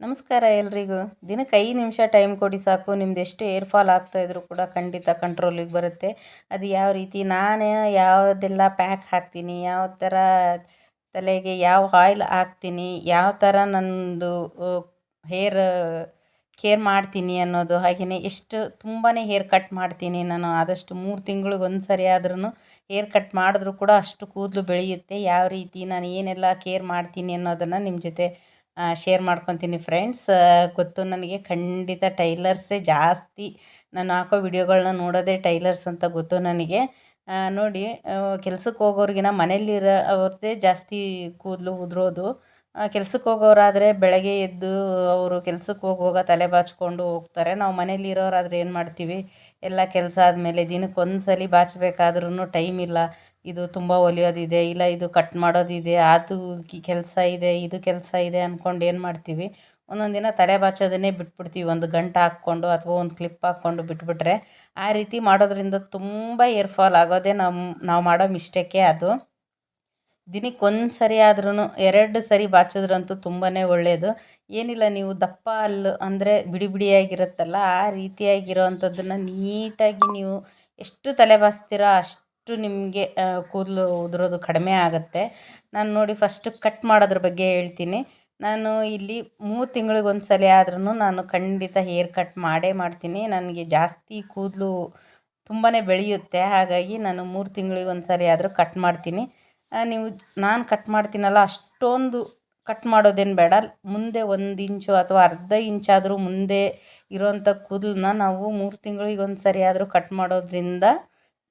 ನಮಸ್ಕಾರ ಎಲ್ರಿಗೂ. ದಿನಕ್ಕೆ ಐದು ನಿಮಿಷ ಟೈಮ್ ಕೊಡಿ ಸಾಕು. ನಿಮ್ದು ಎಷ್ಟು ಏರ್ ಫಾಲ್ ಆಗ್ತಾ ಇದ್ರೂ ಕೂಡ ಖಂಡಿತ ಕಂಟ್ರೋಲಿಗೆ ಬರುತ್ತೆ. ಅದು ಯಾವ ರೀತಿ? ನಾನು ಯಾವುದೆಲ್ಲ ಪ್ಯಾಕ್ ಹಾಕ್ತೀನಿ? ಯಾವ ಥರ ತಲೆಗೆ ಯಾವ ಆಯಿಲ್ ಹಾಕ್ತೀನಿ? ಯಾವ ಥರ ನನ್ನದು ಹೇರ್ ಕೇರ್ ಮಾಡ್ತೀನಿ ಅನ್ನೋದು? ಹಾಗೆಯೇ ಎಷ್ಟು ತುಂಬಾ ಹೇರ್ ಕಟ್ ಮಾಡ್ತೀನಿ ನಾನು. ಆದಷ್ಟು ಮೂರು ತಿಂಗಳಿಗೆ ಒಂದು ಸರಿ ಆದ್ರೂ ಹೇರ್ ಕಟ್ ಮಾಡಿದ್ರೂ ಕೂಡ ಅಷ್ಟು ಕೂದಲು ಬೆಳೆಯುತ್ತೆ. ಯಾವ ರೀತಿ ನಾನು ಏನೆಲ್ಲ ಕೇರ್ ಮಾಡ್ತೀನಿ ಅನ್ನೋದನ್ನು ನಿಮ್ಮ ಜೊತೆ ಶೇರ್ ಮಾಡ್ಕೊತೀನಿ ಫ್ರೆಂಡ್ಸ್ ಗೊತ್ತು ನನಗೆ ಖಂಡಿತ ಟೈಲರ್ಸೇ ಜಾಸ್ತಿ. ನಾನು ಹಾಕೋ ವಿಡಿಯೋಗಳನ್ನ ನೋಡೋದೇ ಟೈಲರ್ಸ್ ಅಂತ ಗೊತ್ತು ನನಗೆ. ನೋಡಿ ಕೆಲ್ಸಕ್ಕೆ ಹೋಗೋರಿಗಿನ ಮನೇಲಿರೋ ಅವ್ರದ್ದೇ ಜಾಸ್ತಿ ಕೂದಲು ಉದುರೋದು. ಕೆಲ್ಸಕ್ಕೆ ಹೋಗೋರಾದರೆ ಬೆಳಗ್ಗೆ ಎದ್ದು ಅವರು ಕೆಲ್ಸಕ್ಕೆ ಹೋಗುವಾಗ ತಲೆ ಬಾಚಿಕೊಂಡು ಹೋಗ್ತಾರೆ. ನಾವು ಮನೇಲಿರೋರಾದರೆ ಏನು ಮಾಡ್ತೀವಿ? ಎಲ್ಲ ಕೆಲಸ ಆದಮೇಲೆ ದಿನಕ್ಕೆ ಒಂದು ಸಲ ಬಾಚಬೇಕಾದ್ರೂ ಟೈಮ್ ಇಲ್ಲ. ಇದು ತುಂಬ ಹೊಲಿಯೋದಿದೆ ಇಲ್ಲ ಇದು ಕಟ್ ಮಾಡೋದಿದೆ, ಅದು ಕೆಲಸ ಇದೆ, ಇದು ಕೆಲಸ ಇದೆ ಅಂದ್ಕೊಂಡು ಏನು ಮಾಡ್ತೀವಿ? ಒಂದೊಂದು ದಿನ ತಲೆ ಬಾಚೋದನ್ನೇ ಬಿಟ್ಬಿಡ್ತೀವಿ. ಒಂದು ಗಂಟು ಹಾಕ್ಕೊಂಡು ಅಥವಾ ಒಂದು ಕ್ಲಿಪ್ ಹಾಕ್ಕೊಂಡು ಬಿಟ್ಬಿಟ್ರೆ ಆ ರೀತಿ ಮಾಡೋದ್ರಿಂದ ತುಂಬ ಏರ್ಫಾಲ್ ಆಗೋದೇ ನಮ್ಮ ನಾವು ಮಾಡೋ ಮಿಸ್ಟೇಕೇ ಅದು. ದಿನಕ್ಕೆ ಒಂದು ಸರಿ ಆದ್ರೂ ಎರಡು ಸರಿ ಬಾಚಿದ್ರಂತೂ ತುಂಬಾ ಒಳ್ಳೆಯದು ಏನಿಲ್ಲ, ನೀವು ದಪ್ಪ ಅಲ್ಲು ಅಂದರೆ ಬಿಡಿ ಬಿಡಿಯಾಗಿರುತ್ತಲ್ಲ ಆ ರೀತಿಯಾಗಿರೋ ಅಂಥದ್ದನ್ನು ನೀಟಾಗಿ ನೀವು ಎಷ್ಟು ತಲೆ ಬಾಚ್ತೀರೋ ಅಷ್ಟು ನಿಮಗೆ ಕೂದಲು ಉದುರೋದು ಕಡಿಮೆ ಆಗುತ್ತೆ. ನಾನು ನೋಡಿ ಫಸ್ಟ್ ಕಟ್ ಮಾಡೋದ್ರ ಬಗ್ಗೆ ಹೇಳ್ತೀನಿ. ನಾನು ಇಲ್ಲಿ ಮೂರು ತಿಂಗಳಿಗೆ ಒಂದು ಸಲ ಆದ್ರೂ ನಾನು ಖಂಡಿತ ಹೇರ್ ಕಟ್ ಮಾಡೇ ಮಾಡ್ತೀನಿ. ನನಗೆ ಜಾಸ್ತಿ ಕೂದಲು ತುಂಬಾ ಬೆಳೆಯುತ್ತೆ. ಹಾಗಾಗಿ ನಾನು ಮೂರು ತಿಂಗಳಿಗೆ ಒಂದು ಸರಿ ಆದರೂ ಕಟ್ ಮಾಡ್ತೀನಿ. ನೀವು, ನಾನು ಕಟ್ ಮಾಡ್ತೀನಲ್ಲ, ಅಷ್ಟೊಂದು ಕಟ್ ಮಾಡೋದೇನು ಬೇಡ. ಮುಂದೆ ಒಂದು ಇಂಚು ಅಥವಾ ಅರ್ಧ ಇಂಚಾದರೂ ಮುಂದೆ ಇರೋವಂಥ ಕೂದಲನ್ನ ನಾವು ಮೂರು ತಿಂಗಳಿಗೆ ಒಂದು ಸರಿ ಆದರೂ ಕಟ್ ಮಾಡೋದ್ರಿಂದ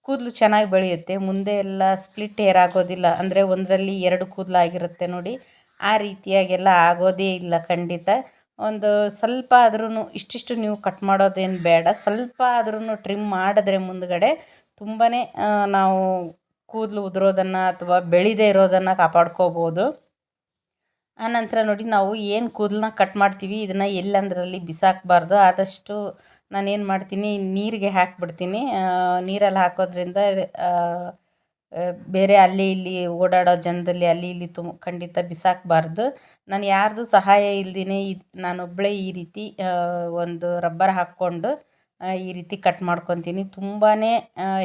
ಕೂದಲು ಚೆನ್ನಾಗಿ ಬೆಳೆಯುತ್ತೆ. ಮುಂದೆ ಎಲ್ಲ ಸ್ಪ್ಲಿಟ್ ಏರ್ ಆಗೋದಿಲ್ಲ. ಅಂದರೆ ಒಂದರಲ್ಲಿ ಎರಡು ಕೂದಲು ಆಗಿರುತ್ತೆ ನೋಡಿ. ಆ ರೀತಿಯಾಗೆಲ್ಲ ಆಗೋದೇ ಇಲ್ಲ ಖಂಡಿತ. ಒಂದು ಸ್ವಲ್ಪ ಆದ್ರೂ ಇಷ್ಟಿಷ್ಟು ನೀವು ಕಟ್ ಮಾಡೋದೇನು ಬೇಡ. ಸ್ವಲ್ಪ ಆದ್ರೂ ಟ್ರಿಮ್ ಮಾಡಿದ್ರೆ ಮುಂದುಗಡೆ ತುಂಬಾ ನಾವು ಕೂದಲು ಉದುರೋದನ್ನು ಅಥವಾ ಬೆಳೀದೇ ಇರೋದನ್ನು ಕಾಪಾಡ್ಕೋಬೋದು. ಆನಂತರ ನೋಡಿ ನಾವು ಏನು ಕೂದಲನ್ನ ಕಟ್ ಮಾಡ್ತೀವಿ, ಇದನ್ನು ಎಲ್ಲಂದ್ರಲ್ಲಿ ಬಿಸಾಕಬಾರ್ದು. ಆದಷ್ಟು ನಾನೇನು ಮಾಡ್ತೀನಿ, ನೀರಿಗೆ ಹಾಕ್ಬಿಡ್ತೀನಿ. ನೀರಲ್ಲಿ ಹಾಕೋದ್ರಿಂದ ಬೇರೆ ಅಲ್ಲಿ ಇಲ್ಲಿ ಓಡಾಡೋ ಜನದಲ್ಲಿ ಅಲ್ಲಿ ಇಲ್ಲಿ ತುಮ್, ಖಂಡಿತ ಬಿಸಾಕಬಾರ್ದು. ನಾನು ಯಾರ್ದು ಸಹಾಯ ಇಲ್ದೇ ಇದು ನಾನೊಬ್ಬಳೇ ಈ ರೀತಿ ಒಂದು ರಬ್ಬರ್ ಹಾಕ್ಕೊಂಡು ಈ ರೀತಿ ಕಟ್ ಮಾಡ್ಕೊತೀನಿ. ತುಂಬಾ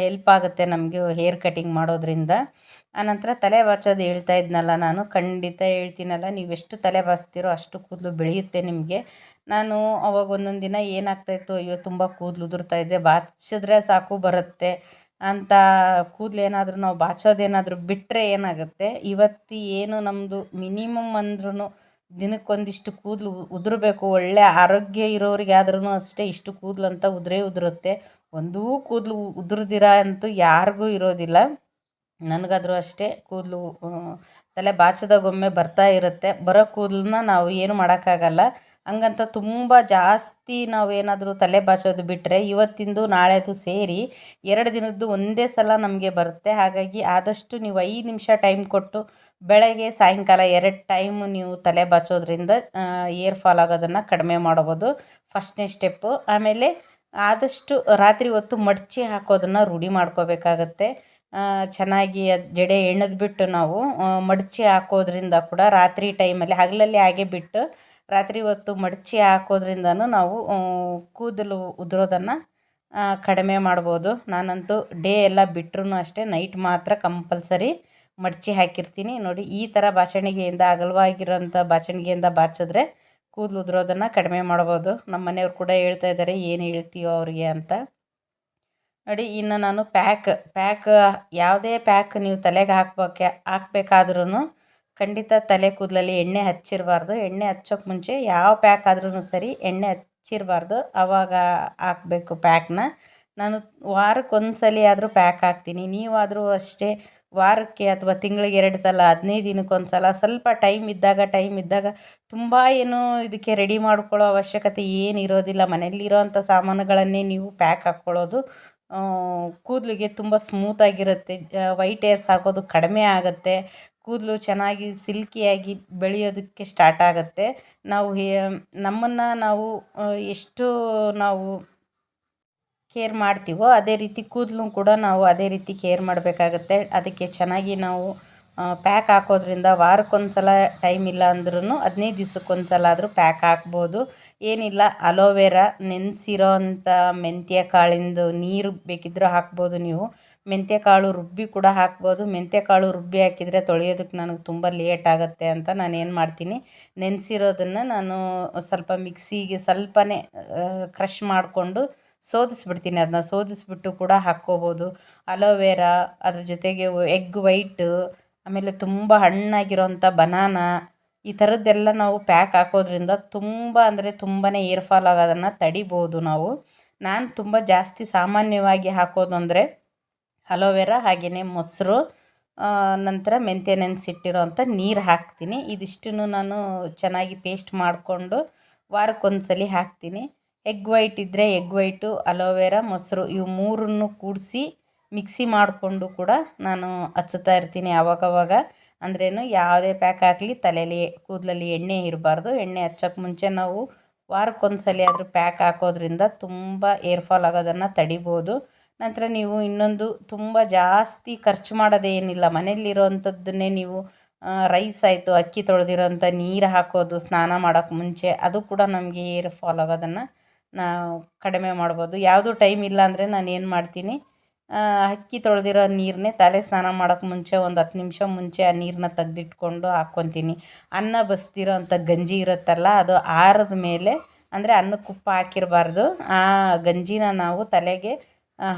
ಹೆಲ್ಪ್ ಆಗುತ್ತೆ ನಮಗೆ ಹೇರ್ ಕಟಿಂಗ್ ಮಾಡೋದ್ರಿಂದ. ಆನಂತರ ತಲೆ ಬಾಚೋದು ಹೇಳ್ತಾ ಇದ್ನಲ್ಲ ನಾನು. ಖಂಡಿತ ಹೇಳ್ತೀನಲ್ಲ ನೀವೆಷ್ಟು ತಲೆ ಬಾಚ್ತೀರೋ ಅಷ್ಟು ಕೂದಲು ಬೆಳೆಯುತ್ತೆ ನಿಮಗೆ. ನಾನು ಅವಾಗ ಒಂದೊಂದು ದಿನ ಏನಾಗ್ತಾಯಿತ್ತು ಅಯ್ಯೋ ತುಂಬ ಕೂದಲು ಉದುರ್ತಾ ಇದೆ ಬಾಚಿದ್ರೆ ಸಾಕು ಬರುತ್ತೆ ಅಂತ ಕೂದಲು ಏನಾದರೂ ನಾವು ಬಾಚೋದೇನಾದರೂ ಬಿಟ್ಟರೆ ಏನಾಗುತ್ತೆ? ಇವತ್ತು ಏನು ನಮ್ಮದು ಮಿನಿಮಮ್ ಅಂದ್ರೂ ದಿನಕ್ಕೊಂದಿಷ್ಟು ಕೂದಲು ಉದುರಬೇಕು, ಒಳ್ಳೆ ಆರೋಗ್ಯ ಇರೋರಿಗೆ ಆದ್ರೂ ಅಷ್ಟೇ ಇಷ್ಟು ಕೂದಲು ಅಂತ ಉದುರೇ ಉದುರುತ್ತೆ. ಒಂದೂ ಕೂದಲು ಉದುರ್ದಿರ ಅಂತೂ ಯಾರಿಗೂ ಇರೋದಿಲ್ಲ. ನನಗಾದರೂ ಅಷ್ಟೇ ಕೂದಲು ತಲೆ ಬಾಚಿದಾಗೊಮ್ಮೆ ಬರ್ತಾ ಇರುತ್ತೆ. ಬರೋ ಕೂದಲನ್ನ ನಾವು ಏನು ಮಾಡೋಕ್ಕಾಗಲ್ಲ. ಹಂಗಂತ ತುಂಬ ಜಾಸ್ತಿ ನಾವೇನಾದರೂ ತಲೆ ಬಾಚೋದು ಬಿಟ್ಟರೆ ಇವತ್ತಿಂದು ನಾಳೆದು ಸೇರಿ ಎರಡು ದಿನದ್ದು ಒಂದೇ ಸಲ ನಮಗೆ ಬರುತ್ತೆ. ಹಾಗಾಗಿ ಆದಷ್ಟು ನೀವು ಐದು ನಿಮಿಷ ಟೈಮ್ ಕೊಟ್ಟು ಬೆಳಗ್ಗೆ, ಸಾಯಂಕಾಲ ಎರಡು ಟೈಮು ನೀವು ತಲೆ ಬಾಚೋದ್ರಿಂದ ಏರ್ ಫಾಲ್ ಆಗೋದನ್ನು ಕಡಿಮೆ ಮಾಡ್ಬೋದು. ಫಸ್ಟ್ನೇ ಸ್ಟೆಪ್ಪು. ಆಮೇಲೆ ಆದಷ್ಟು ರಾತ್ರಿ ಹೊತ್ತು ಮಡಚಿ ಹಾಕೋದನ್ನು ರೂಢಿ ಮಾಡ್ಕೋಬೇಕಾಗತ್ತೆ. ಚೆನ್ನಾಗಿ ಅದು ಜಡೆ ಬಿಟ್ಟು ನಾವು ಮಡಚಿ ಹಾಕೋದ್ರಿಂದ ಕೂಡ ರಾತ್ರಿ ಟೈಮಲ್ಲಿ ಹಗಲಲ್ಲಿ ಹಾಗೆ ಬಿಟ್ಟು ರಾತ್ರಿ ಹೊತ್ತು ಮಡಚಿ ಹಾಕೋದ್ರಿಂದನೂ ನಾವು ಕೂದಲು ಉದುರೋದನ್ನು ಕಡಿಮೆ ಮಾಡ್ಬೋದು. ನಾನಂತೂ ಡೇ ಎಲ್ಲ ಬಿಟ್ರೂ ಅಷ್ಟೇ, ನೈಟ್ ಮಾತ್ರ ಕಂಪಲ್ಸರಿ ಮಡಚಿ ಹಾಕಿರ್ತೀನಿ. ನೋಡಿ, ಈ ಥರ ಬಾಚಣಿಗೆಯಿಂದ, ಅಗಲವಾಗಿರೋಂಥ ಬಾಚಣಿಗೆಯಿಂದ ಬಾಚಿದ್ರೆ ಕೂದಲು ಉದುರೋದನ್ನು ಕಡಿಮೆ ಮಾಡ್ಬೋದು. ನಮ್ಮ ಮನೆಯವ್ರು ಕೂಡ ಹೇಳ್ತಾ ಇದ್ದಾರೆ, ಏನು ಹೇಳ್ತೀಯೋ ಅವ್ರಿಗೆ ಅಂತ. ನೋಡಿ, ಇನ್ನು ನಾನು ಪ್ಯಾಕ್ ಪ್ಯಾಕ್, ಯಾವುದೇ ಪ್ಯಾಕ್ ನೀವು ತಲೆಗೆ ಹಾಕ್ಬೇಕೆ ಹಾಕ್ಬೇಕಾದ್ರೂ ಖಂಡಿತ ತಲೆ ಕೂದಲಲ್ಲಿ ಎಣ್ಣೆ ಹಚ್ಚಿರಬಾರ್ದು. ಎಣ್ಣೆ ಹಚ್ಚೋಕೆ ಮುಂಚೆ ಯಾವ ಪ್ಯಾಕ್ ಆದ್ರೂ ಸರಿ ಎಣ್ಣೆ ಹಚ್ಚಿರಬಾರ್ದು. ಆವಾಗ ಹಾಕಬೇಕು ಪ್ಯಾಕ್ನ. ನಾನು ವಾರಕ್ಕೆ ಸಲ ಆದರೂ ಪ್ಯಾಕ್ ಹಾಕ್ತೀನಿ. ನೀವಾದರೂ ಅಷ್ಟೇ ವಾರಕ್ಕೆ ಅಥವಾ ತಿಂಗಳಿಗೆ ಎರಡು ಸಲ, ಹದಿನೈದು ದಿನಕ್ಕೊಂದು ಸಲ ಸ್ವಲ್ಪ ಟೈಮ್ ಇದ್ದಾಗ ಟೈಮ್ ಇದ್ದಾಗ ತುಂಬ ಏನು ಇದಕ್ಕೆ ರೆಡಿ ಮಾಡ್ಕೊಳ್ಳೋ ಅವಶ್ಯಕತೆ ಏನು ಇರೋದಿಲ್ಲ ಮನೆಯಲ್ಲಿರೋವಂಥ ಸಾಮಾನುಗಳನ್ನೇ ನೀವು ಪ್ಯಾಕ್ ಹಾಕ್ಕೊಳ್ಳೋದು ಕೂದಲಿಗೆ ತುಂಬ ಸ್ಮೂತಾಗಿರುತ್ತೆ ವೈಟ್ ಏರ್ಸ್ ಹಾಕೋದು ಕಡಿಮೆ ಆಗುತ್ತೆ. ಕೂದಲು ಚೆನ್ನಾಗಿ ಸಿಲ್ಕಿಯಾಗಿ ಬೆಳೆಯೋದಕ್ಕೆ ಸ್ಟಾರ್ಟ್ ಆಗುತ್ತೆ. ನಾವು ಹೇ, ನಮ್ಮನ್ನು ನಾವು ಎಷ್ಟು ನಾವು ಕೇರ್ ಮಾಡ್ತೀವೋ ಅದೇ ರೀತಿ ಕೂದಲು ಕೂಡ ನಾವು ಅದೇ ರೀತಿ ಕೇರ್ ಮಾಡಬೇಕಾಗತ್ತೆ. ಅದಕ್ಕೆ ಚೆನ್ನಾಗಿ ನಾವು ಪ್ಯಾಕ್ ಹಾಕೋದ್ರಿಂದ ವಾರಕ್ಕೊಂದ್ಸಲ ಟೈಮ್ ಇಲ್ಲ ಅಂದ್ರೂ ಹದಿನೈದು ದಿವ್ಸಕ್ಕೊಂದು ಸಲ ಆದರೂ ಪ್ಯಾಕ್ ಹಾಕ್ಬೋದು. ಏನಿಲ್ಲ, ಅಲೋವೆರಾ ನೆನೆಸಿರೋ ಅಂಥ ಮೆಂತ್ಯ ಕಾಳಿಂದು ನೀರು ಬೇಕಿದ್ದರೂ ಹಾಕ್ಬೋದು ನೀವು. ಮೆಂತ್ಯ ಕಾಳು ರುಬ್ಬಿ ಕೂಡ ಹಾಕ್ಬೋದು. ಮೆಂತ್ಯ ಕಾಳು ರುಬ್ಬಿ ಹಾಕಿದರೆ ತೊಳೆಯೋದಕ್ಕೆ ನನಗೆ ತುಂಬ ಲೇಟ್ ಆಗುತ್ತೆ ಅಂತ ನಾನು ಏನು ಮಾಡ್ತೀನಿ. ನೆನೆಸಿರೋದನ್ನು ನಾನು ಸ್ವಲ್ಪ ಮಿಕ್ಸಿಗೆ ಸ್ವಲ್ಪನೇ ಕ್ರಷ್ ಮಾಡಿಕೊಂಡು ಸೋದಿಸ್ಬಿಡ್ತೀನಿ. ಅದನ್ನ ಸೋದಿಸ್ಬಿಟ್ಟು ಕೂಡ ಹಾಕ್ಕೋಬೋದು. ಅಲೋವೆರಾ, ಅದ್ರ ಜೊತೆಗೆ ಎಗ್ ವೈಟ್, ಆಮೇಲೆ ತುಂಬ ಹಣ್ಣಾಗಿರೋಂಥ ಬನಾನ ಈ ಥರದ್ದೆಲ್ಲ ನಾವು ಪ್ಯಾಕ್ ಹಾಕೋದ್ರಿಂದ ತುಂಬ ಅಂದರೆ ತುಂಬಾ ಏರ್ ಫಾಲ್ ಆಗೋದನ್ನು ತಡಿಬೋದು ನಾವು. ನಾನು ತುಂಬ ಜಾಸ್ತಿ ಸಾಮಾನ್ಯವಾಗಿ ಹಾಕೋದು ಅಂದರೆ ಅಲೋವೆರಾ ಹಾಗೆಯೇ ಮೊಸರು ನಂತರ ಮೆಂತ್ಯ ನೆನೆಸಿಟ್ಟಿರೋಂಥ ನೀರು ಹಾಕ್ತೀನಿ. ಇದಿಷ್ಟನ್ನು ನಾನು ಚೆನ್ನಾಗಿ ಪೇಸ್ಟ್ ಮಾಡಿಕೊಂಡು ವಾರಕ್ಕೊಂದ್ಸಲ ಹಾಕ್ತೀನಿ. ಎಗ್ ವೈಟ್ ಇದ್ದರೆ ಎಗ್ ವೈಟು, ಅಲೋವೆರಾ, ಮೊಸರು ಇವು ಮೂರನ್ನು ಕೂಡಿಸಿ ಮಿಕ್ಸಿ ಮಾಡಿಕೊಂಡು ಕೂಡ ನಾನು ಹಚ್ಚುತ್ತಾ ಇರ್ತೀನಿ ಆವಾಗವಾಗ. ಅಂದ್ರೇನು ಯಾವುದೇ ಪ್ಯಾಕ್ ಹಾಕಲಿ ತಲೆಯಲ್ಲಿ ಕೂದಲಲ್ಲಿ ಎಣ್ಣೆ ಇರಬಾರ್ದು. ಎಣ್ಣೆ ಹಚ್ಚೋಕ್ಕೆ ಮುಂಚೆ ನಾವು ವಾರಕ್ಕೊಂದ್ಸಲಿ ಆದರೂ ಪ್ಯಾಕ್ ಹಾಕೋದ್ರಿಂದ ತುಂಬ ಏರ್ ಫಾಲ್ ಆಗೋದನ್ನು ತಡಿಬೋದು. ನಂತರ ನೀವು ಇನ್ನೊಂದು ತುಂಬ ಜಾಸ್ತಿ ಖರ್ಚು ಮಾಡೋದೇನಿಲ್ಲ ಮನೆಯಲ್ಲಿರೋವಂಥದ್ದನ್ನೇ ನೀವು ರೈಸ್ ಆಯಿತು, ಅಕ್ಕಿ ತೊಳೆದಿರೋಂಥ ನೀರು ಹಾಕೋದು, ಸ್ನಾನ ಮಾಡೋಕ್ಕೆ ಮುಂಚೆ ಅದು ಕೂಡ ನಮಗೆ ಏರ್ ಫಾಲ್ ಆಗೋದನ್ನು ನಾವು ಕಡಿಮೆ ಮಾಡ್ಬೋದು. ಯಾವುದು ಟೈಮ್ ಇಲ್ಲ ಅಂದರೆ ನಾನು ಏನು ಮಾಡ್ತೀನಿ ಅಕ್ಕಿ ತೊಳೆದಿರೋ ನೀರನ್ನೇ ತಲೆ ಸ್ನಾನ ಮಾಡೋಕ್ಕೆ ಮುಂಚೆ ಒಂದು ಹತ್ತು ನಿಮಿಷ ಮುಂಚೆ ಆ ನೀರನ್ನ ತೆಗ್ದಿಟ್ಕೊಂಡು ಹಾಕ್ಕೊತೀನಿ ಅನ್ನ ಬಸ್ದಿರೋ ಅಂಥ ಗಂಜಿ ಇರುತ್ತಲ್ಲ, ಅದು ಆರಿದ ಮೇಲೆ, ಅಂದರೆ ಅನ್ನಕ್ಕೆ ಉಪ್ಪು ಹಾಕಿರಬಾರ್ದು. ಆ ಗಂಜಿನ ನಾವು ತಲೆಗೆ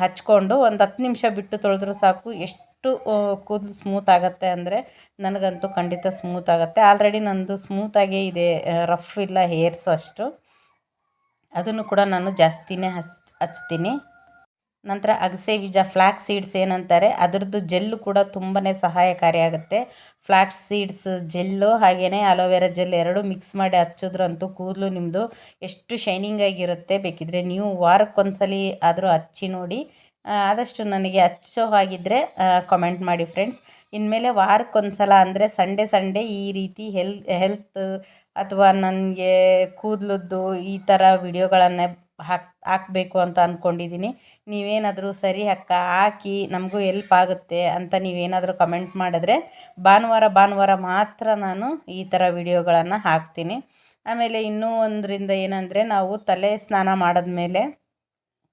ಹಚ್ಕೊಂಡು ಒಂದು ಹತ್ತು ನಿಮಿಷ ಬಿಟ್ಟು ತೊಳೆದ್ರೂ ಸಾಕು. ಎಷ್ಟು ಕೂದಲು ಸ್ಮೂತ್ ಆಗುತ್ತೆ ಅಂದರೆ ನನಗಂತೂ ಖಂಡಿತ ಸ್ಮೂತ್ ಆಗುತ್ತೆ. ಆಲ್ರೆಡಿ ನಂದು ಸ್ಮೂತಾಗೇ ಇದೆ ರಫ್ ಇಲ್ಲ ಹೇರ್ಸ್ ಅಷ್ಟು. ಅದನ್ನು ಕೂಡ ನಾನು ಜಾಸ್ತಿನೇ ಹಚ್, ಹಚ್ತೀನಿ. ನಂತರ ಅಗಸೆ ಬೀಜ ಫ್ಲ್ಯಾಕ್ ಸೀಡ್ಸ್ ಏನಂತಾರೆ, ಅದರದ್ದು ಜೆಲ್ಲು ಕೂಡ ತುಂಬಾ ಸಹಾಯಕಾರಿಯಾಗುತ್ತೆ. ಫ್ಲ್ಯಾಕ್ ಸೀಡ್ಸ್ ಜೆಲ್ಲು ಹಾಗೆಯೇ ಅಲೋವೆರಾ ಜೆಲ್ ಎರಡು ಮಿಕ್ಸ್ ಮಾಡಿ ಹಚ್ಚಿದ್ರಂತೂ ಕೂದಲು ನಿಮ್ಮದು ಎಷ್ಟು ಶೈನಿಂಗ್ ಆಗಿರುತ್ತೆ ಬೇಕಿದ್ರೆ. ನೀವು ವಾರಕ್ಕೊಂದ್ಸಲ ಆದರೂ ಹಚ್ಚಿ ನೋಡಿ. ಆದಷ್ಟು ನನಗೆ ಹಚ್ಚೋ ಹಾಗಿದ್ದರೆ ಕಮೆಂಟ್ ಮಾಡಿ ಫ್ರೆಂಡ್ಸ್ ಇನ್ಮೇಲೆ ವಾರಕ್ಕೊಂದು ಸಲ ಅಂದರೆ ಸಂಡೇ ಸಂಡೇ ಈ ರೀತಿ ಹೆಲ್ ಹೆಲ್ತ್ ಅಥವಾ ನನಗೆ ಕೂದಲದ್ದು ಈ ಥರ ವಿಡಿಯೋಗಳನ್ನು ಹಾಕ್, ಹಾಕಬೇಕು ಅಂತ ಅಂದ್ಕೊಂಡಿದ್ದೀನಿ ನೀವೇನಾದರೂ ಸರಿ ಅಕ್ಕ, ಹಾಕಿ ನಮಗೂ ಎಲ್ಪ್ ಆಗುತ್ತೆ ಅಂತ ನೀವೇನಾದರೂ ಕಮೆಂಟ್ ಮಾಡಿದ್ರೆ ಭಾನುವಾರ ಭಾನುವಾರ ಮಾತ್ರ ನಾನು ಈ ಥರ ವಿಡಿಯೋಗಳನ್ನು ಹಾಕ್ತೀನಿ. ಆಮೇಲೆ ಇನ್ನೂ ಒಂದರಿಂದ ಏನಂದರೆ ನಾವು ತಲೆ ಸ್ನಾನ ಮಾಡಿದ ಮೇಲೆ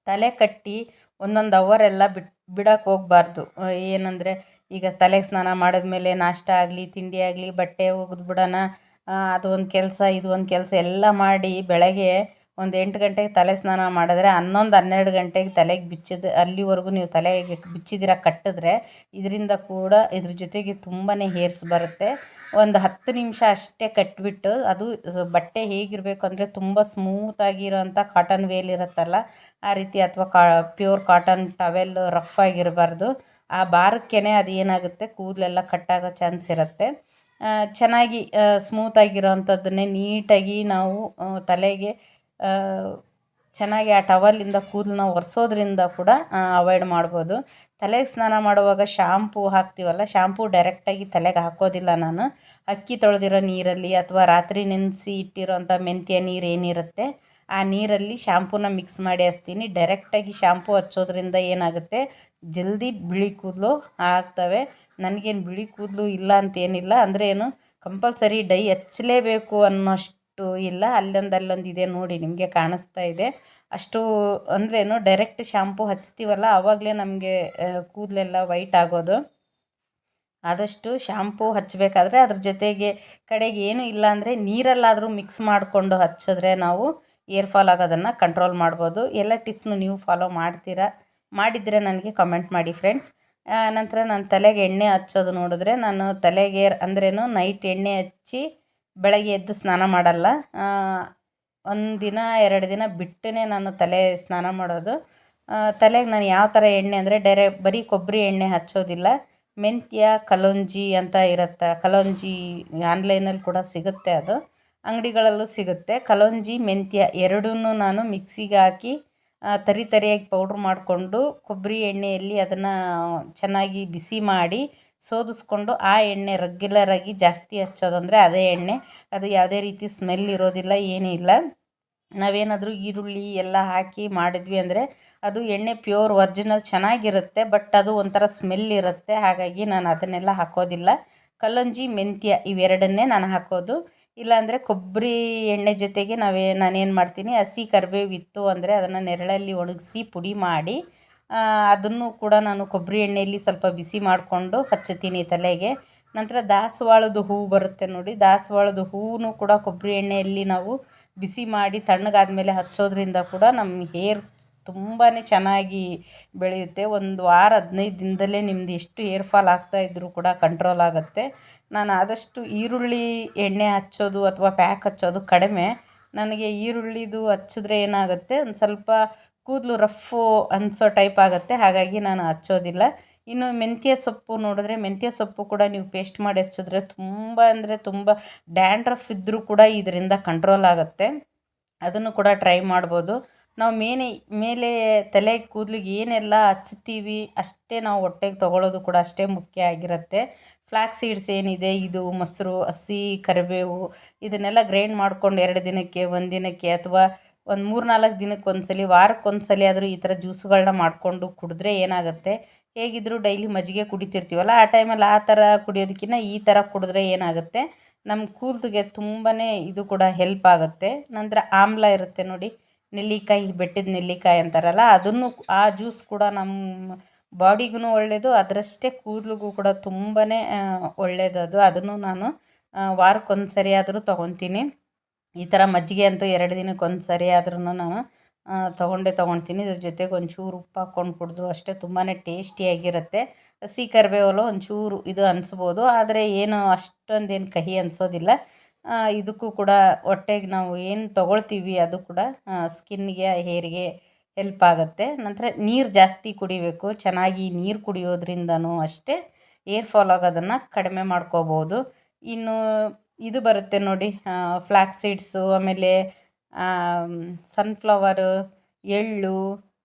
ತಲೆ ಕಟ್ಟಿ ಒಂದೊಂದು ಅವರೆಲ್ಲ ಬಿಟ್ಟು ಬಿಡೋಕೆ ಹೋಗಬಾರ್ದು. ಏನಂದರೆ ಈಗ ತಲೆಗೆ ಸ್ನಾನ ಮಾಡಿದ ಮೇಲೆ ನಾಷ್ಟ ಆಗಲಿ, ತಿಂಡಿ ಆಗಲಿ, ಬಟ್ಟೆ ಒಗೆದು ಬಿಡೋಣ ಅದು ಒಂದು ಕೆಲಸ, ಇದು ಒಂದು ಕೆಲಸ ಎಲ್ಲ ಮಾಡಿ ಬೆಳಗ್ಗೆ ಒಂದು ಎಂಟು ಗಂಟೆಗೆ ತಲೆ ಸ್ನಾನ ಮಾಡಿದ್ರೆ ಹನ್ನೊಂದು ಹನ್ನೆರಡು ಗಂಟೆಗೆ ತಲೆಗೆ ಬಿಚ್ಚಿದ, ಅಲ್ಲಿವರೆಗೂ ನೀವು ತಲೆಗೆ ಬಿಚ್ಚಿದಿರ ಕಟ್ಟಿದ್ರೆ ಇದರಿಂದ ಕೂಡ ಇದ್ರ ಜೊತೆಗೆ ತುಂಬಾ ಹೇರ್ಸ್ ಬರುತ್ತೆ. ಒಂದು ಹತ್ತು ನಿಮಿಷ ಅಷ್ಟೇ ಕಟ್ಟಿಬಿಟ್ಟು ಅದು ಬಟ್ಟೆ ಹೇಗಿರಬೇಕು ಅಂದರೆ ತುಂಬ ಸ್ಮೂತಾಗಿರೋಂಥ ಕಾಟನ್ ವೇಲ್ ಇರುತ್ತಲ್ಲ, ಆ ರೀತಿ ಅಥವಾ ಕಾ ಪ್ಯೂರ್ ಕಾಟನ್ ಟವೆಲ್ ರಫ್ ಆಗಿರಬಾರ್ದು. ಆ ಭಾರಕ್ಕೇ ಅದು ಏನಾಗುತ್ತೆ, ಕೂದಲೆಲ್ಲ ಕಟ್ಟಾಗೋ ಚಾನ್ಸ್ ಇರುತ್ತೆ. ಚೆನ್ನಾಗಿ ಸ್ಮೂತಾಗಿರೋ ಅಂಥದ್ದನ್ನೇ ನೀಟಾಗಿ ನಾವು ತಲೆಗೆ ಚೆನ್ನಾಗಿ ಆ ಟವಲಿಂದ ಕೂದಲನ್ನ ಒರೆಸೋದ್ರಿಂದ ಕೂಡ ಅವಾಯ್ಡ್ ಮಾಡ್ಬೋದು. ತಲೆಗೆ ಸ್ನಾನ ಮಾಡುವಾಗ ಶಾಂಪೂ ಹಾಕ್ತೀವಲ್ಲ ಶಾಂಪೂ ಡೈರೆಕ್ಟಾಗಿ ತಲೆಗೆ ಹಾಕೋದಿಲ್ಲ ನಾನು. ಅಕ್ಕಿ ತೊಳೆದಿರೋ ನೀರಲ್ಲಿ ಅಥವಾ ರಾತ್ರಿ ನೆನೆಸಿ ಇಟ್ಟಿರೋಂಥ ಮೆಂತ್ಯ ನೀರು ಏನಿರುತ್ತೆ, ಆ ನೀರಲ್ಲಿ ಶಾಂಪೂನ ಮಿಕ್ಸ್ ಮಾಡಿ ಹಚ್ತೀನಿ. ಡೈರೆಕ್ಟಾಗಿ ಶಾಂಪೂ ಹಚ್ಚೋದ್ರಿಂದ ಏನಾಗುತ್ತೆ, ಜಲ್ದಿ ಬಿಳಿ ಕೂದಲು ಆಗ್ತವೆ. ನನಗೇನು ಬಿಳಿ ಕೂದಲು ಇಲ್ಲ ಅಂತೇನಿಲ್ಲ ಅಂದರೆ ಏನು ಕಂಪಲ್ಸರಿ ಡೈ ಹಚ್ಚಲೇಬೇಕು ಅನ್ನೋಷ್ಟು ಇಲ್ಲ, ಅಲ್ಲೊಂದು ಅಲ್ಲೊಂದು ಇದೆ ನೋಡಿ ನಿಮಗೆ ಕಾಣಿಸ್ತಾ ಇದೆ. ಅಷ್ಟು ಅಂದ್ರೇನು ಡೈರೆಕ್ಟ್ ಶಾಂಪೂ ಹಚ್ತೀವಲ್ಲ ಆವಾಗಲೇ ನಮಗೆ ಕೂದಲೆಲ್ಲ ವೈಟ್ ಆಗೋದು. ಆದಷ್ಟು ಶಾಂಪೂ ಹಚ್ಚಬೇಕಾದ್ರೆ ಅದ್ರ ಜೊತೆಗೆ ಕಡೆಗೆ ಏನೂ ಇಲ್ಲ ಅಂದರೆ ನೀರಲ್ಲಾದರೂ ಮಿಕ್ಸ್ ಮಾಡಿಕೊಂಡು ಹಚ್ಚಿದ್ರೆ ನಾವು ಏರ್ ಫಾಲ್ ಆಗೋದನ್ನು ಕಂಟ್ರೋಲ್ ಮಾಡ್ಬೋದು. ಎಲ್ಲ ಟಿಪ್ಸ್ನು ನೀವು ಫಾಲೋ ಮಾಡ್ತೀರಾ? ಮಾಡಿದರೆ ನನಗೆ ಕಮೆಂಟ್ ಮಾಡಿ ಫ್ರೆಂಡ್ಸ್ ನಂತರ ನಾನು ತಲೆಗೆ ಎಣ್ಣೆ ಹಚ್ಚೋದು ನೋಡಿದ್ರೆ ನಾನು ತಲೆಗೆ ಅಂದ್ರೇನು ನೈಟ್ ಎಣ್ಣೆ ಹಚ್ಚಿ ಬೆಳಗ್ಗೆ ಎದ್ದು ಸ್ನಾನ ಮಾಡಲ್ಲ. ಒಂದು ದಿನ, ಎರಡು ದಿನ ಬಿಟ್ಟೇ ನಾನು ತಲೆ ಸ್ನಾನ ಮಾಡೋದು. ತಲೆಗೆ ನಾನು ಯಾವ ಥರ ಎಣ್ಣೆ ಅಂದರೆ ಡೈರೆ ಬರೀ ಕೊಬ್ಬರಿ ಎಣ್ಣೆ ಹಚ್ಚೋದಿಲ್ಲ. ಮೆಂತ್ಯ, ಕಲೋಂಜಿ ಅಂತ ಇರುತ್ತೆ. ಕಲೋಂಜಿ ಆನ್ಲೈನಲ್ಲಿ ಕೂಡ ಸಿಗುತ್ತೆ ಅದು. ಅಂಗಡಿಗಳಲ್ಲೂ ಸಿಗುತ್ತೆ. ಕಲೋಂಜಿ, ಮೆಂತ್ಯ ಎರಡೂ ನಾನು ಮಿಕ್ಸಿಗೆ ಹಾಕಿ ತರಿ ತರಿಯಾಗಿ ಪೌಡ್ರ್ ಮಾಡಿಕೊಂಡು ಕೊಬ್ಬರಿ ಎಣ್ಣೆಯಲ್ಲಿ ಅದನ್ನು ಚೆನ್ನಾಗಿ ಬಿಸಿ ಮಾಡಿ ಸೋದಿಸ್ಕೊಂಡು ಆ ಎಣ್ಣೆ ರೆಗ್ಯುಲರಾಗಿ ಜಾಸ್ತಿ ಹಚ್ಚೋದಂದರೆ ಅದೇ ಎಣ್ಣೆ. ಅದು ಯಾವುದೇ ರೀತಿ ಸ್ಮೆಲ್ ಇರೋದಿಲ್ಲ, ಏನೂ ಇಲ್ಲ. ನಾವೇನಾದರೂ ಈರುಳ್ಳಿ ಎಲ್ಲ ಹಾಕಿ ಮಾಡಿದ್ವಿ ಅಂದರೆ ಅದು ಎಣ್ಣೆ ಪ್ಯೂರ್ ಒರ್ಜಿನಲ್ ಚೆನ್ನಾಗಿರುತ್ತೆ ಬಟ್ ಅದು ಒಂಥರ ಸ್ಮೆಲ್ ಇರುತ್ತೆ. ಹಾಗಾಗಿ ನಾನು ಅದನ್ನೆಲ್ಲ ಹಾಕೋದಿಲ್ಲ. ಕಲ್ಲಂಜಿ, ಮೆಂತ್ಯ ಇವೆರಡನ್ನೇ ನಾನು ಹಾಕೋದು. ಇಲ್ಲಾಂದರೆ ಕೊಬ್ಬರಿ ಎಣ್ಣೆ ಜೊತೆಗೆ ನಾವೇ ನಾನೇನು ಮಾಡ್ತೀನಿ, ಹಸಿ ಕರಿಬೇವು ಇತ್ತು ಅಂದರೆ ಅದನ್ನು ನೆರಳಲ್ಲಿ ಒಣಗಿಸಿ ಪುಡಿ ಮಾಡಿ ಅದನ್ನು ಕೂಡ ನಾನು ಕೊಬ್ಬರಿ ಎಣ್ಣೆಯಲ್ಲಿ ಸ್ವಲ್ಪ ಬಿಸಿ ಮಾಡಿಕೊಂಡು ಹಚ್ಚುತ್ತೀನಿ ತಲೆಗೆ. ನಂತರ ದಾಸವಾಳದ ಹೂವು ಬರುತ್ತೆ ನೋಡಿ. ದಾಸವಾಳದ ಹೂವು ಕೂಡ ಕೊಬ್ಬರಿ ಎಣ್ಣೆಯಲ್ಲಿ ನಾವು ಬಿಸಿ ಮಾಡಿ ತಣ್ಣಗಾದ್ಮೇಲೆ ಹಚ್ಚೋದ್ರಿಂದ ಕೂಡ ನಮ್ಮ ಹೇರ್ ತುಂಬಾ ಚೆನ್ನಾಗಿ ಬೆಳೆಯುತ್ತೆ. ಒಂದು ವಾರ, ಹದಿನೈದು ದಿನದಲ್ಲೇ ನಿಮ್ದು ಎಷ್ಟು ಹೇರ್ ಫಾಲ್ ಆಗ್ತಾ ಇದ್ದರೂ ಕೂಡ ಕಂಟ್ರೋಲ್ ಆಗುತ್ತೆ. ನಾನು ಆದಷ್ಟು ಈರುಳ್ಳಿ ಎಣ್ಣೆ ಹಚ್ಚೋದು ಅಥವಾ ಪ್ಯಾಕ್ ಹಚ್ಚೋದು ಕಡಿಮೆ. ನನಗೆ ಈರುಳ್ಳಿದು ಹಚ್ಚಿದ್ರೆ ಏನಾಗುತ್ತೆ? ಒಂದು ಸ್ವಲ್ಪ ಕೂದಲು ರಫ್ಫು ಅನ್ಸೋ ಟೈಪ್ ಆಗುತ್ತೆ, ಹಾಗಾಗಿ ನಾನು ಹಚ್ಚೋದಿಲ್ಲ. ಇನ್ನು ಮೆಂತ್ಯ ಸೊಪ್ಪು ನೋಡಿದ್ರೆ ಮೆಂತ್ಯ ಸೊಪ್ಪು ಕೂಡ ನೀವು ಪೇಸ್ಟ್ ಮಾಡಿ ಹಚ್ಚಿದ್ರೆ ತುಂಬ ಅಂದರೆ ತುಂಬ ಡ್ಯಾಂಡ್ರಫ್ ಇದ್ದರೂ ಕೂಡ ಇದರಿಂದ ಕಂಟ್ರೋಲ್ ಆಗುತ್ತೆ. ಅದನ್ನು ಕೂಡ ಟ್ರೈ ಮಾಡ್ಬೋದು. ನಾವು ಮೇನೆ, ಮೇಲೆ ತಲೆ ಕೂದಲಿಗೆ ಏನೆಲ್ಲ ಹಚ್ತೀವಿ ಅಷ್ಟೇ ನಾವು ಹೊಟ್ಟೆಗೆ ತೊಗೊಳ್ಳೋದು ಕೂಡ ಅಷ್ಟೇ ಮುಖ್ಯ ಆಗಿರುತ್ತೆ. ಫ್ಲ್ಯಾಕ್ಸ್ ಸೀಡ್ಸ್ ಏನಿದೆ, ಇದು ಮೊಸರು, ಹಸಿ, ಕರಿಬೇವು, ಇದನ್ನೆಲ್ಲ ಗ್ರೈಂಡ್ ಮಾಡ್ಕೊಂಡು ಎರಡು ದಿನಕ್ಕೆ ಒಂದು ದಿನಕ್ಕೆ ಅಥವಾ ಒಂದು ಮೂರು ನಾಲ್ಕು ದಿನಕ್ಕೆ ಒಂದ್ಸಲಿ, ವಾರಕ್ಕೆ ಒಂದ್ಸಲಿ ಆದರೂ ಈ ಥರ ಜ್ಯೂಸುಗಳನ್ನ ಮಾಡಿಕೊಂಡು ಕುಡಿದ್ರೆ ಏನಾಗುತ್ತೆ? ಹೇಗಿದ್ದರೂ ಡೈಲಿ ಮಜ್ಜಿಗೆ ಕುಡಿತಿರ್ತೀವಲ್ಲ, ಆ ಟೈಮಲ್ಲಿ ಆ ಥರ ಕುಡಿಯೋದಕ್ಕಿಂತ ಈ ಥರ ಕುಡಿದ್ರೆ ಏನಾಗುತ್ತೆ? ನಮ್ಮ ಕೂದಲಿಗೆ ತುಂಬಾ ಇದು ಕೂಡ ಹೆಲ್ಪ್ ಆಗುತ್ತೆ. ನಂತರ ಆಮ್ಲ ಇರುತ್ತೆ ನೋಡಿ, ನೆಲ್ಲಿಕಾಯಿ, ಬೆಟ್ಟದ ನೆಲ್ಲಿಕಾಯಿ ಅಂತಾರಲ್ಲ, ಅದನ್ನು ಆ ಜ್ಯೂಸ್ ಕೂಡ ನಮ್ಮ ಬಾಡಿಗೂ ಒಳ್ಳೆಯದು ಅದರಷ್ಟೇ ಕೂದಲಿಗೂ ಕೂಡ ತುಂಬಾ ಒಳ್ಳೆಯದು ಅದು. ಅದನ್ನು ನಾನು ವಾರಕ್ಕೊಂದು ಸರಿ ಆದರೂ ತೊಗೊತೀನಿ. ಈ ಥರ ಮಜ್ಜಿಗೆ ಅಂತೂ ಎರಡು ದಿನಕ್ಕೆ ಒಂದು ಸರಿ ಆದ್ರೂ ನಾನು ತೊಗೊಂಡೇ ತೊಗೊಳ್ತೀನಿ ಇದ್ರ ಜೊತೆಗೆ ಒಂಚೂರು ಉಪ್ಪು ಹಾಕ್ಕೊಂಡು ಕುಡಿದ್ರು ಅಷ್ಟೇ ತುಂಬಾ ಟೇಸ್ಟಿಯಾಗಿರುತ್ತೆ ಹಸಿ ಕರಿಬೇವಲ್ಲ ಒಂಚೂರು ಇದು ಅನಿಸ್ಬೋದು. ಆದರೆ ಏನು ಅಷ್ಟೊಂದೇನು ಕಹಿ ಅನಿಸೋದಿಲ್ಲ. ಇದಕ್ಕೂ ಕೂಡ ಹೊಟ್ಟೆಗೆ ನಾವು ಏನು ತೊಗೊಳ್ತೀವಿ ಅದು ಕೂಡ ಸ್ಕಿನ್ಗೆ, ಹೇರಿಗೆ ಹೆಲ್ಪ್ ಆಗುತ್ತೆ. ನಂತರ ನೀರು ಜಾಸ್ತಿ ಕುಡಿಬೇಕು. ಚೆನ್ನಾಗಿ ನೀರು ಕುಡಿಯೋದ್ರಿಂದನೂ ಅಷ್ಟೇ ಏರ್ ಫಾಲ್ ಆಗೋದನ್ನು ಕಡಿಮೆ ಮಾಡ್ಕೋಬೋದು. ಇನ್ನು ಇದು ಬರುತ್ತೆ ನೋಡಿ ಫ್ಲ್ಯಾಕ್ಸ್ ಸೀಡ್ಸು ಆಮೇಲೆ ಸನ್ಫ್ಲವರು ಎಳ್ಳು,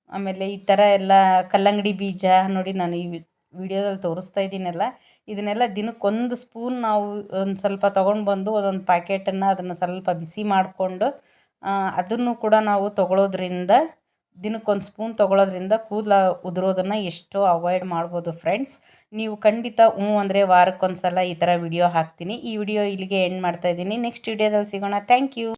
ಆಮೇಲೆ ಈ ಥರ ಎಲ್ಲ ಕಲ್ಲಂಗಡಿ ಬೀಜ ನೋಡಿ ನಾನು ಈ ವಿಡಿಯೋದಲ್ಲಿ ತೋರಿಸ್ತಾ ಇದ್ದೀನಲ್ಲ, ಇದನ್ನೆಲ್ಲ ದಿನಕ್ಕೊಂದು ಸ್ಪೂನ್ ನಾವು ಒಂದು ಸ್ವಲ್ಪ ತೊಗೊಂಡು ಬಂದು ಒಂದೊಂದು ಪ್ಯಾಕೆಟನ್ನು ಅದನ್ನು ಸ್ವಲ್ಪ ಬಿಸಿ ಮಾಡಿಕೊಂಡು ಅದನ್ನು ಕೂಡ ನಾವು ತೊಗೊಳೋದ್ರಿಂದ ದಿನಕ್ಕೊಂದು ಸ್ಪೂನ್ ತೊಗೊಳೋದ್ರಿಂದ ಕೂದಲು ಉದುರೋದನ್ನು ಎಷ್ಟೋ ಅವಾಯ್ಡ್ ಮಾಡ್ಬೋದು ಫ್ರೆಂಡ್ಸ್ ನೀವು ಖಂಡಿತ ಹ್ಞೂ ಅಂದರೆ ವಾರಕ್ಕೊಂದು ಸಲ ಈ ಥರ ವಿಡಿಯೋ ಹಾಕ್ತೀನಿ. ಈ ವಿಡಿಯೋ ಇಲ್ಲಿಗೆ ಎಂಡ್ ಮಾಡ್ತಾಯಿದ್ದೀನಿ ನೆಕ್ಸ್ಟ್ ವಿಡಿಯೋದಲ್ಲಿ ಸಿಗೋಣ. Thank you